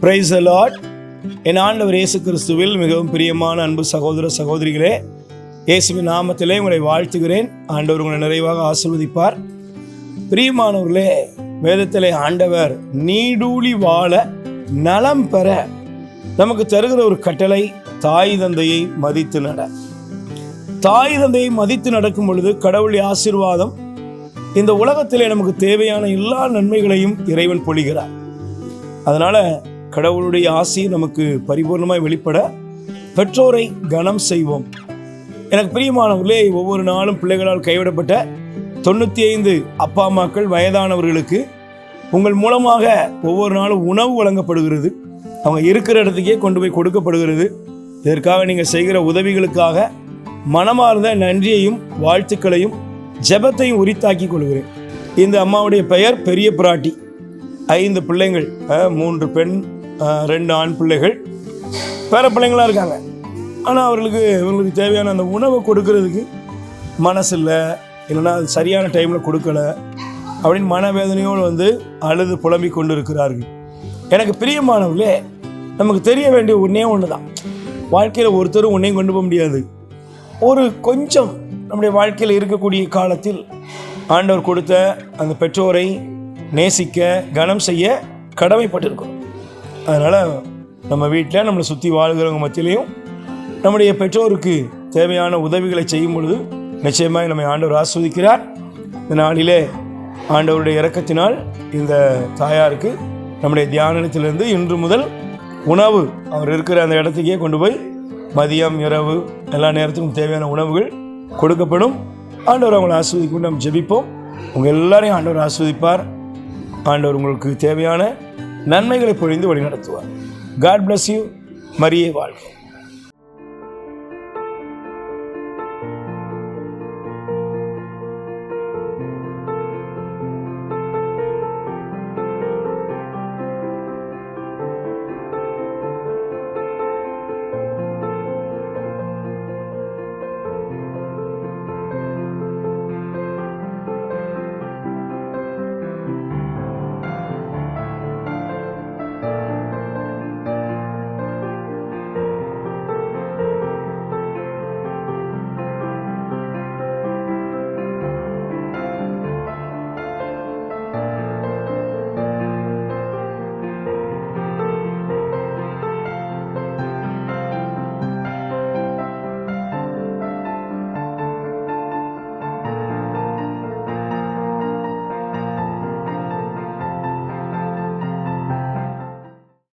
Price Lord என் ஆண்டவர் இயேசு கிறிஸ்துவில் மிகவும் பிரியமான அன்பு சகோதர சகோதரிகளே இயேசுவின் நாமத்திலே உங்களை வாழ்த்துகிறேன். ஆண்டவர் உங்களை நிறைவாக ஆசிர்வதிப்பார். பிரியமானவர்களே வேதத்திலே ஆண்டவர் நீடூழி வாழ நலம் பெற நமக்கு தருகிற ஒரு கட்டளை தாய் தந்தையை மதித்து நட. தாய் தந்தையை மதித்து நடக்கும் பொழுது கடவுளுடைய ஆசீர்வாதம் இந்த உலகத்திலே நமக்கு தேவையான எல்லா நன்மைகளையும் இறைவன் பொழிகிறார். அதனால கடவுளுடைய ஆசி நமக்கு பரிபூர்ணமாய் வெளிப்பட பெற்றோரை கனம் செய்வோம். எனக்கு பிரியமானவர்களே ஒவ்வொரு நாளும் பிள்ளைகளால் கைவிடப்பட்ட தொண்ணூற்றி ஐந்து அப்பா அம்மாக்கள் வயதானவர்களுக்கு உங்கள் மூலமாக ஒவ்வொரு நாளும் உணவு வழங்கப்படுகிறது. அவங்க இருக்கிற இடத்துக்கே கொண்டு போய் கொடுக்கப்படுகிறது. இதற்காக நீங்கள் செய்கிற உதவிகளுக்காக மனமார்ந்த நன்றியையும் வாழ்த்துக்களையும் ஜெபத்தையும் உரித்தாக்கி கொள்கிறேன். இந்த அம்மாவுடைய பெயர் பெரிய பிராட்டி. ஐந்து பிள்ளைங்கள் மூன்று பெண் ரெண்டு ஆண் பிள்ளைகள். பேர பிள்ளைங்களாம் இருக்காங்க. ஆனால் அவர்களுக்கு இவங்களுக்கு தேவையான அந்த உணவை கொடுக்கறதுக்கு மனசு இல்லை இல்லைன்னா அது சரியான டைமில் கொடுக்கல. அப்படின்னு மனவேதனையோடு வந்து அழுது புலம்பிக் கொண்டு இருக்கிறார்கள் எனக்கு பிரியமானவர்களே நமக்கு தெரிய வேண்டிய ஒன்றே ஒன்று தான் வாழ்க்கையில் ஒருத்தரும் ஒன்றையும் கொண்டு போக முடியாது. ஒரு கொஞ்சம் நம்முடைய வாழ்க்கையில் இருக்கக்கூடிய காலத்தில் ஆண்டவர் கொடுத்த அந்த பெற்றோரை நேசிக்க கனம் செய்ய கடமைப்பட்டிருக்கிறோம். அதனால் நம்ம வீட்டில் நம்மளை சுற்றி வாழ்கிறவங்க மத்தியிலையும் நம்முடைய பெற்றோருக்கு தேவையான உதவிகளை செய்யும் பொழுது நிச்சயமாக நம்மை ஆண்டவர் ஆஸ்வதிக்கிறார். இந்த நாளிலே ஆண்டவருடைய இறக்கத்தினால் இந்த தாயாருக்கு நம்முடைய தியானத்திலிருந்து இன்று முதல் உணவு அவர் இருக்கிற அந்த இடத்துக்கே கொண்டு போய் மதியம் இரவு எல்லா நேரத்துக்கும் தேவையான உணவுகள் கொடுக்கப்படும். ஆண்டவர் அவங்களை ஆஸ்வதிக்கும் நம்ம ஜெபிப்போம். உங்கள் எல்லாரையும் ஆண்டவர் ஆஸ்வதிப்பார். ஆண்டவர் உங்களுக்கு தேவையான நன்மைகளை பொழிந்து வழிநடத்துவார். காட் பிளஸ் யூ மரியே வாழ்க.